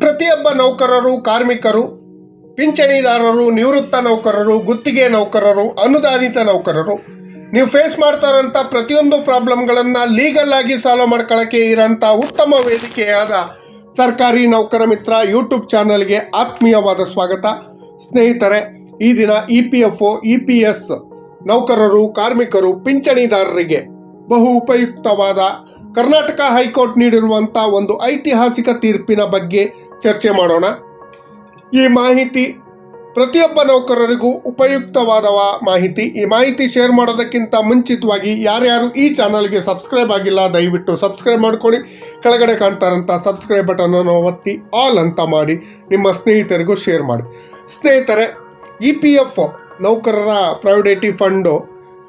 ಪ್ರತಿಯೊಬ್ಬ ನೌಕರರು, ಕಾರ್ಮಿಕರು, ಪಿಂಚಣಿದಾರರು, ನಿವೃತ್ತ ನೌಕರರು, ಗುತ್ತಿಗೆ ನೌಕರರು, ಅನುದಾನಿತ ನೌಕರರು. ನೀವು ಫೇಸ್ ಮಾಡ್ತಾರಂಥ ಪ್ರತಿಯೊಂದು ಪ್ರಾಬ್ಲಮ್ಗಳನ್ನು ಲೀಗಲ್ ಆಗಿ ಸಾಲ್ವ್ ಮಾಡ್ಕೊಳ್ಳೋಕ್ಕೆ ಇರೋಂಥ ಉತ್ತಮ ವೇದಿಕೆಯಾದ ಸರ್ಕಾರಿ ನೌಕರ ಮಿತ್ರ ಯೂಟ್ಯೂಬ್ ಚಾನಲ್ಗೆ ಆತ್ಮೀಯವಾದ ಸ್ವಾಗತ. ಸ್ನೇಹಿತರೆ, ಈ ದಿನ E P F O E P S ನೌಕರರು, ಕಾರ್ಮಿಕರು, ಪಿಂಚಣಿದಾರರಿಗೆ ಬಹು ಉಪಯುಕ್ತವಾದ ಕರ್ನಾಟಕ ಹೈಕೋರ್ಟ್ ನೀಡಿರುವಂಥ ಒಂದು ಐತಿಹಾಸಿಕ ತೀರ್ಪಿನ ಬಗ್ಗೆ ಚರ್ಚೆ ಮಾಡೋಣ. ಈ ಮಾಹಿತಿ ಪ್ರತಿಯೊಬ್ಬ ನೌಕರರಿಗೂ ಉಪಯುಕ್ತವಾದ ಮಾಹಿತಿ. ಈ ಮಾಹಿತಿ ಶೇರ್ ಮಾಡೋದಕ್ಕಿಂತ ಮುಂಚಿತವಾಗಿ ಯಾರ್ಯಾರು ಈ ಚಾನಲ್ಗೆ ಸಬ್ಸ್ಕ್ರೈಬ್ ಆಗಿಲ್ಲ, ದಯವಿಟ್ಟು ಸಬ್ಸ್ಕ್ರೈಬ್ ಮಾಡ್ಕೊಳ್ಳಿ. ಕೆಳಗಡೆ ಕಾಣ್ತಾರಂಥ ಸಬ್ಸ್ಕ್ರೈಬ್ ಬಟನನ್ನು ಒತ್ತಿ, ಆಲ್ ಅಂತ ಮಾಡಿ, ನಿಮ್ಮ ಸ್ನೇಹಿತರಿಗೂ ಶೇರ್ ಮಾಡಿ. ಸ್ನೇಹಿತರೆ, ಇ ಪಿ ಎಫ್ ನೌಕರರ ಪ್ರೈವೇಟಿ ಫಂಡು,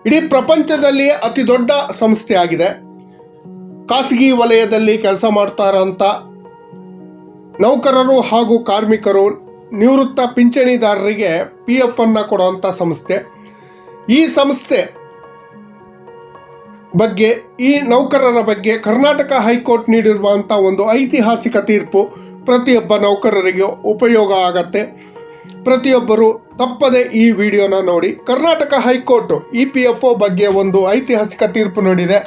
ಇಡೀ ಪ್ರಪಂಚದಲ್ಲಿ ಅತಿ ದೊಡ್ಡ ಸಂಸ್ಥೆ ಆಗಿದೆ ಖಾಸಗಿ ವಲಯದಲ್ಲಿ ಕೆಲಸ ಮಾಡ್ತಾ ಇರೋಂಥ ನೌಕರರು ಹಾಗೂ ಕಾರ್ಮಿಕರು ನಿವೃತ್ತ ಪಿಂಚಣಿದಾರರಿಗೆ ಪಿ ಎಫ್ ಅನ್ನು ಕೊಡುವಂಥ ಸಂಸ್ಥೆ. ಈ ಸಂಸ್ಥೆ ಬಗ್ಗೆ, ಈ ನೌಕರರ ಬಗ್ಗೆ ಕರ್ನಾಟಕ ಹೈಕೋರ್ಟ್ ನೀಡಿರುವಂಥ ಒಂದು ಐತಿಹಾಸಿಕ ತೀರ್ಪು ಪ್ರತಿಯೊಬ್ಬ ನೌಕರರಿಗೆ ಉಪಯೋಗ ಆಗತ್ತೆ. ಪ್ರತಿಯೊಬ್ಬರು ತಪ್ಪದೆ ಈ ವಿಡಿಯೋನ ನೋಡಿ. Karnataka high court E P F O ಬಗ್ಗೆ ಒಂದು ಐತಿಹಾಸಿಕ ತೀರ್ಪು ನೀಡಿದೆ.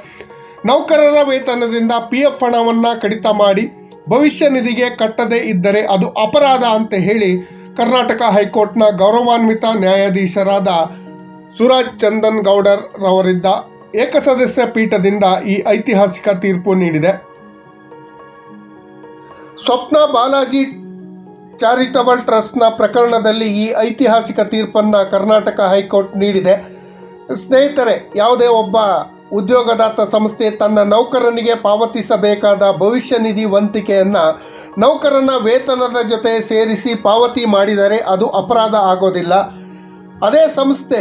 ನೌಕರರ ವೇತನದಿಂದ ಪಿ ಎಫ್ ಹಣವನ್ನು ಕಡಿತ ಮಾಡಿ ಭವಿಷ್ಯ ನಿಧಿಗೆ ಕಟ್ಟದೇ ಇದ್ದರೆ ಅದು ಅಪರಾಧ ಅಂತ ಹೇಳಿ ಕರ್ನಾಟಕ ಹೈಕೋರ್ಟ್ನ ಗೌರವಾನ್ವಿತ ನ್ಯಾಯಾಧೀಶರಾದ ಸುರಾಜ್ ಚಂದನ್ ಗೌಡರ್ ರವರಿದ್ದ ಏಕಸದಸ್ಯ ಪೀಠದಿಂದ ಈ ಐತಿಹಾಸಿಕ ತೀರ್ಪು ನೀಡಿದೆ. ಸ್ವಪ್ನ ಬಾಲಾಜಿ ಚಾರಿಟಬಲ್ ಟ್ರಸ್ಟ್ನ ಪ್ರಕರಣದಲ್ಲಿ ಈ ಐತಿಹಾಸಿಕ ತೀರ್ಪನ್ನು ಕರ್ನಾಟಕ ಹೈಕೋರ್ಟ್ ನೀಡಿದೆ. ಸ್ನೇಹಿತರೆ, ಯಾವುದೇ ಒಬ್ಬ ಉದ್ಯೋಗದಾತ ಸಂಸ್ಥೆ ತನ್ನ ನೌಕರನಿಗೆ ಪಾವತಿಸಬೇಕಾದ ಭವಿಷ್ಯ ನಿಧಿ ವಂತಿಕೆಯನ್ನು ನೌಕರನ ವೇತನದ ಜೊತೆ ಸೇರಿಸಿ ಪಾವತಿ ಮಾಡಿದರೆ ಅದು ಅಪರಾಧ ಆಗೋದಿಲ್ಲ. ಅದೇ ಸಂಸ್ಥೆ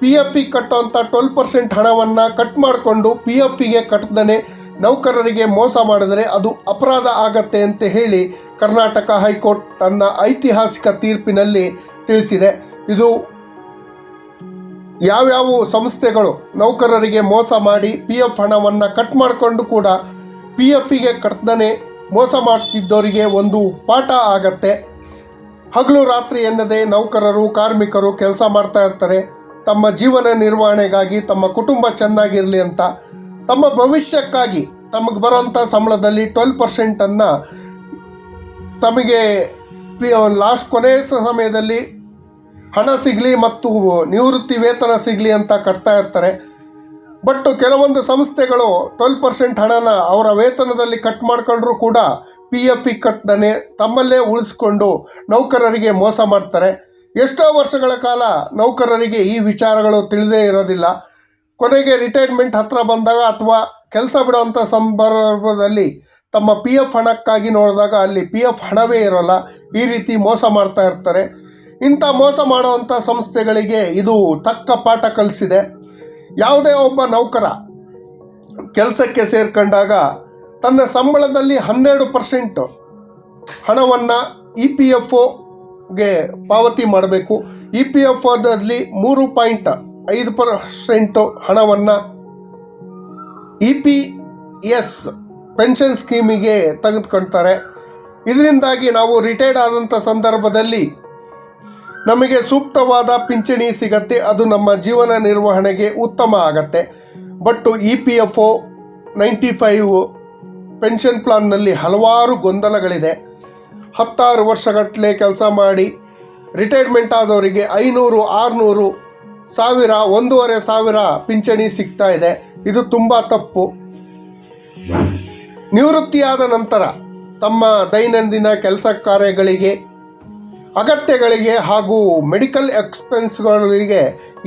ಪಿ ಎಫ್ ಇ ಕಟ್ಟುವಂಥ ಟ್ವೆಲ್ ಪರ್ಸೆಂಟ್ ಹಣವನ್ನು ಕಟ್ ಮಾಡಿಕೊಂಡು ಪಿ ಎಫ್ ಇಗೆ ಕಟ್ಟದನೆ ನೌಕರರಿಗೆ ಮೋಸ ಮಾಡಿದರೆ ಅದು ಅಪರಾಧ ಆಗತ್ತೆ ಅಂತ ಹೇಳಿ ಕರ್ನಾಟಕ ಹೈಕೋರ್ಟ್ ತನ್ನ ಐತಿಹಾಸಿಕ ತೀರ್ಪಿನಲ್ಲಿ ತಿಳಿಸಿದೆ. ಇದು ಯಾವ್ಯಾವ ಸಂಸ್ಥೆಗಳು ನೌಕರರಿಗೆ ಮೋಸ ಮಾಡಿ ಪಿ ಎಫ್ ಹಣವನ್ನು ಕಟ್ ಮಾಡಿಕೊಂಡು ಕೂಡ ಪಿ ಎಫ್ಗೆ ಕಟ್ದನೆ ಮೋಸ ಮಾಡ್ತಿದ್ದವರಿಗೆ ಒಂದು ಪಾಠ ಆಗತ್ತೆ. ಹಗಲು ರಾತ್ರಿ ಎನ್ನದೇ ನೌಕರರು, ಕಾರ್ಮಿಕರು ಕೆಲಸ ಮಾಡ್ತಾ ಇರ್ತಾರೆ. ತಮ್ಮ ಜೀವನ ನಿರ್ವಹಣೆಗಾಗಿ ತಮ್ಮ ಕುಟುಂಬ ಚೆನ್ನಾಗಿರಲಿ ಅಂತ. ತಮ್ಮ ಭವಿಷ್ಯಕ್ಕಾಗಿ ತಮಗೆ ಬರೋಂಥ ಸಂಬಳದಲ್ಲಿ ಟ್ವೆಲ್ ಪರ್ಸೆಂಟನ್ನು ತಮಗೆ ಪಿ, ಲಾಸ್ಟ್ ಕೊನೆಯ ಸಮಯದಲ್ಲಿ ಹಣ ಸಿಗಲಿ ಮತ್ತು ನಿವೃತ್ತಿ ವೇತನ ಸಿಗಲಿ ಅಂತ ಕಟ್ತಾ ಇರ್ತಾರೆ. ಬಟ್ ಕೆಲವೊಂದು ಸಂಸ್ಥೆಗಳು ಟ್ವೆಲ್ ಪರ್ಸೆಂಟ್ ಹಣನ ಅವರ ವೇತನದಲ್ಲಿ ಕಟ್ ಮಾಡ್ಕೊಂಡ್ರೂ ಕೂಡ ಪಿ ಎಫ್ ಇ ಕಟ್ಟದೇ ತಮ್ಮಲ್ಲೇ ಉಳಿಸ್ಕೊಂಡು ನೌಕರರಿಗೆ ಮೋಸ ಮಾಡ್ತಾರೆ. ಎಷ್ಟೋ ವರ್ಷಗಳ ಕಾಲ ನೌಕರರಿಗೆ ಈ ವಿಚಾರಗಳು ತಿಳಿದೇ ಇರೋದಿಲ್ಲ. ಕೊನೆಗೆ ರಿಟೈರ್ಮೆಂಟ್ ಹತ್ತಿರ ಬಂದಾಗ ಅಥವಾ ಕೆಲಸ ಬಿಡುವಂಥ ಸಂದರ್ಭದಲ್ಲಿ ತಮ್ಮ ಪಿ ಎಫ್ ಹಣಕ್ಕಾಗಿ ನೋಡಿದಾಗ ಅಲ್ಲಿ ಪಿ ಎಫ್ ಹಣವೇ ಇರೋಲ್ಲ. ಈ ರೀತಿ ಮೋಸ ಮಾಡ್ತಾ ಇರ್ತಾರೆ. ಇಂಥ ಮೋಸ ಮಾಡುವಂಥ ಸಂಸ್ಥೆಗಳಿಗೆ ಇದು ತಕ್ಕ ಪಾಠ ಕಲಿಸಿದೆ. ಯಾವುದೇ ಒಬ್ಬ ನೌಕರ ಕೆಲಸಕ್ಕೆ ಸೇರ್ಕೊಂಡಾಗ ತನ್ನ ಸಂಬಳದಲ್ಲಿ ಹನ್ನೆರಡು ಪರ್ಸೆಂಟ್ ಹಣವನ್ನು ಇ ಪಿ ಎಫ್ ಒಗೆ ಪಾವತಿ ಮಾಡಬೇಕು. ಇ ಪಿ ಎಫ್ ಒನಲ್ಲಿ ಮೂರು ಪಾಯಿಂಟ್ ಐದು ಪರ್ಸೆಂಟು ಹಣವನ್ನು ಇ ಪಿ ಎಸ್ ಪೆನ್ಷನ್ ಸ್ಕೀಮಿಗೆ ತೆಗೆದುಕೊಳ್ತಾರೆ ಇದರಿಂದಾಗಿ ನಾವು ರಿಟೈರ್ಡ್ ಆದಂಥ ಸಂದರ್ಭದಲ್ಲಿ ನಮಗೆ ಸೂಕ್ತವಾದ ಪಿಂಚಣಿ ಸಿಗತ್ತೆ, ಅದು ನಮ್ಮ ಜೀವನ ನಿರ್ವಹಣೆಗೆ ಉತ್ತಮ ಆಗತ್ತೆ. But E P F O ninety five pension ಪ್ಲಾನ್ನಲ್ಲಿ ಹಲವಾರು ಗೊಂದಲಗಳಿದೆ. ಹತ್ತಾರು ವರ್ಷಗಟ್ಟಲೆ ಕೆಲಸ ಮಾಡಿ, ರಿಟೈರ್ಮೆಂಟ್ ಆದವರಿಗೆ ಐನೂರು, ಆರುನೂರು ಸಾವಿರ, ಒಂದೂವರೆ ಸಾವಿರ ಪಿಂಚಣಿ ಸಿಗ್ತಾ ಇದೆ. ಇದು ತುಂಬ ತಪ್ಪು. ನಿವೃತ್ತಿಯಾದ ನಂತರ ತಮ್ಮ ದೈನಂದಿನ ಕೆಲಸ ಕಾರ್ಯಗಳಿಗೆ ಅಗತ್ಯಗಳಿಗೆ ಹಾಗೂ ಮೆಡಿಕಲ್ ಎಕ್ಸ್ಪೆನ್ಸ್ಗಳಿಗೆ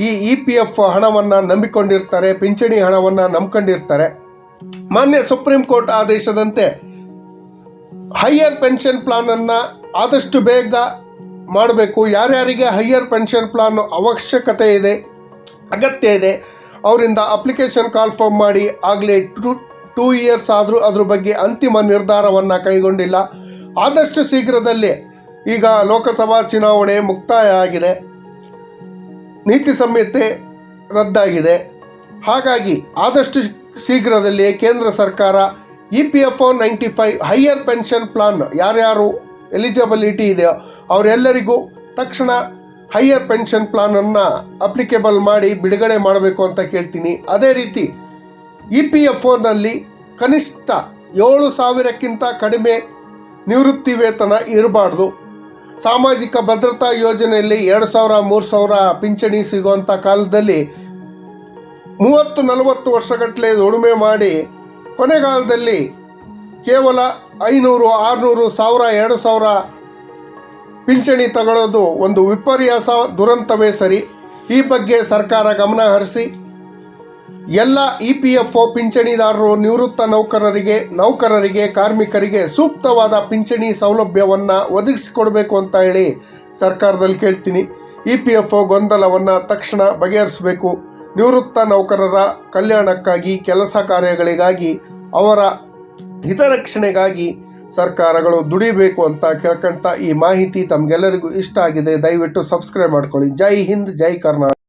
ಈ ಇ ಪಿ ಎಫ್ ಹಣವನ್ನು ನಂಬಿಕೊಂಡಿರ್ತಾರೆ, ಪಿಂಚಣಿ ಹಣವನ್ನು ನಂಬ್ಕೊಂಡಿರ್ತಾರೆ. ಮಾನ್ಯ ಸುಪ್ರೀಂ ಕೋರ್ಟ್ ಆದೇಶದಂತೆ ಹೈಯರ್ ಪೆನ್ಷನ್ ಪ್ಲಾನನ್ನು ಆದಷ್ಟು ಬೇಗ ಮಾಡಬೇಕು. ಯಾರ್ಯಾರಿಗೆ ಹೈಯರ್ ಪೆನ್ಷನ್ ಪ್ಲಾನ್ ಅವಶ್ಯಕತೆ ಇದೆ, ಅಗತ್ಯ ಇದೆ, ಅವರಿಂದ ಅಪ್ಲಿಕೇಶನ್ ಕಾಲ್ ಫಾರ್ಮ್ ಮಾಡಿ ಆಗಲೇ ಟು, ಟೂ ಇಯರ್ಸ್ ಆದರೂ ಅದ್ರ ಬಗ್ಗೆ ಅಂತಿಮ ನಿರ್ಧಾರವನ್ನು ಕೈಗೊಂಡಿಲ್ಲ. ಆದಷ್ಟು ಶೀಘ್ರದಲ್ಲೇ ಈಗ ಲೋಕಸಭಾ ಚುನಾವಣೆ ಮುಕ್ತಾಯ ಆಗಿದೆ. ನೀತಿ ಸಂಹಿತೆ ರದ್ದಾಗಿದೆ. ಹಾಗಾಗಿ ಆದಷ್ಟು ಶೀಘ್ರದಲ್ಲಿ ಕೇಂದ್ರ ಸರ್ಕಾರ E P F O ninety five higher pension plan ಯಾರ್ಯಾರು ಎಲಿಜಿಬಿಲಿಟಿ ಇದೆಯೋ ಅವರೆಲ್ಲರಿಗೂ ತಕ್ಷಣ ಹೈಯರ್ ಪೆನ್ಷನ್ ಪ್ಲಾನನ್ನು ಅಪ್ಲಿಕೇಬಲ್ ಮಾಡಿ ಬಿಡುಗಡೆ ಮಾಡಬೇಕು ಅಂತ ಕೇಳ್ತೀನಿ. ಅದೇ ರೀತಿ ಇ ಪಿ ಎಫ್ ಒನಲ್ಲಿ ಕನಿಷ್ಠ ಏಳು ಸಾವಿರಕ್ಕಿಂತ ಕಡಿಮೆ ನಿವೃತ್ತಿ ವೇತನ ಇರಬಾರ್ದು. ಸಾಮಾಜಿಕ ಭದ್ರತಾ ಯೋಜನೆಯಲ್ಲಿ ಎರಡು ಸಾವಿರ, ಮೂರು ಸಾವಿರ ಪಿಂಚಣಿ ಸಿಗುವಂಥ ಕಾಲದಲ್ಲಿ ಮೂವತ್ತು, ನಲವತ್ತು ವರ್ಷಗಟ್ಟಲೆ ದುಡಿಮೆ ಮಾಡಿ ಕೊನೆಗಾಲದಲ್ಲಿ ಕೇವಲ ಐನೂರು, ಆರುನೂರು ಸಾವಿರ, ಎರಡು ಸಾವಿರ ಪಿಂಚಣಿ ತಗೊಳ್ಳೋದು ಒಂದು ವಿಪರ್ಯಾಸ, ದುರಂತವೇ ಸರಿ. ಈ ಬಗ್ಗೆ ಸರ್ಕಾರ ಗಮನ ಹರಿಸಿ. ಎಲ್ಲ ಇ ಪಿ ಎಫ್ ಒ ಪಿಂಚಣಿದಾರರು ನಿವೃತ್ತ ನೌಕರರಿಗೆ ನೌಕರರಿಗೆ, ಕಾರ್ಮಿಕರಿಗೆ ಸೂಕ್ತವಾದ ಪಿಂಚಣಿ ಸೌಲಭ್ಯವನ್ನು ಒದಗಿಸಿಕೊಡಬೇಕು ಅಂತ ಹೇಳಿ ಸರ್ಕಾರದಲ್ಲಿ ಕೇಳ್ತೀನಿ. ಇ ಪಿ ಎಫ್ ಒ ಗೊಂದಲವನ್ನು ತಕ್ಷಣ ಬಗೆಹರಿಸಬೇಕು. ನಿವೃತ್ತ ನೌಕರರ ಕಲ್ಯಾಣಕ್ಕಾಗಿ, ಕೆಲಸ ಕಾರ್ಯಗಳಿಗಾಗಿ, ಅವರ ಹಿತರಕ್ಷಣೆಗಾಗಿ ಸರ್ಕಾರಗಳು ದುಡಿಬೇಕು ಅಂತ ಕೇಳ್ಕೊಂತ ಈ ಮಾಹಿತಿ ತಮಗೆಲ್ಲರಿಗೂ ಇಷ್ಟ ಆಗಿದೆ. ದಯವಿಟ್ಟು ಸಬ್ಸ್ಕ್ರೈಬ್ ಮಾಡ್ಕೊಳ್ಳಿ. ಜೈ ಹಿಂದ್, ಜೈ ಕರ್ನಾಟಕ.